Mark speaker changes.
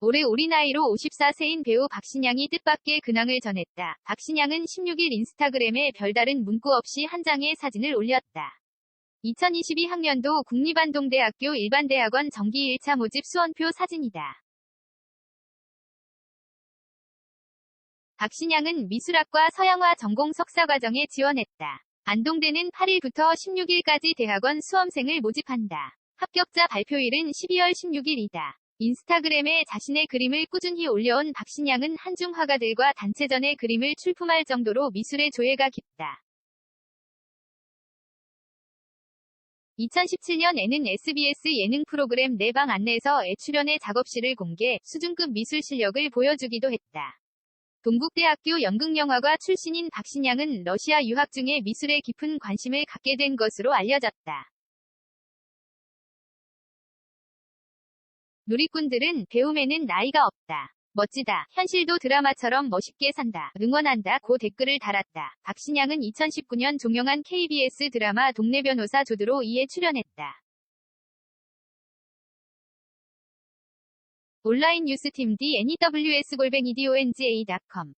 Speaker 1: 올해 우리 나이로 54세인 배우 박신양이 뜻밖의 근황을 전했다. 박신양은 16일 인스타그램에 별다른 문구 없이 한 장의 사진을 올렸다. 2022학년도 국립안동대학교 일반대학원 정기 1차 모집 수원표 사진이다. 박신양은 미술학과 서양화 전공 석사과정에 지원했다. 안동대는 8일부터 16일까지 대학원 수험생을 모집한다. 합격자 발표일은 12월 16일이다. 인스타그램에 자신의 그림을 꾸준히 올려온 박신양은 한중 화가들과 단체전의 그림을 출품할 정도로 미술의 조예가 깊다. 2017년에는 SBS 예능 프로그램 내방 안내에서 애출연의 작업실을 공개, 수준급 미술 실력을 보여주기도 했다. 동국대학교 연극영화과 출신인 박신양은 러시아 유학 중에 미술에 깊은 관심을 갖게 된 것으로 알려졌다. 누리꾼들은 배움에는 나이가 없다. 멋지다. 현실도 드라마처럼 멋있게 산다. 응원한다. 고 댓글을 달았다. 박신양은 2019년 종영한 KBS 드라마 동네 변호사 조드로 2에 출연했다. 온라인 뉴스팀 DNEWS 골뱅이 DONGA.com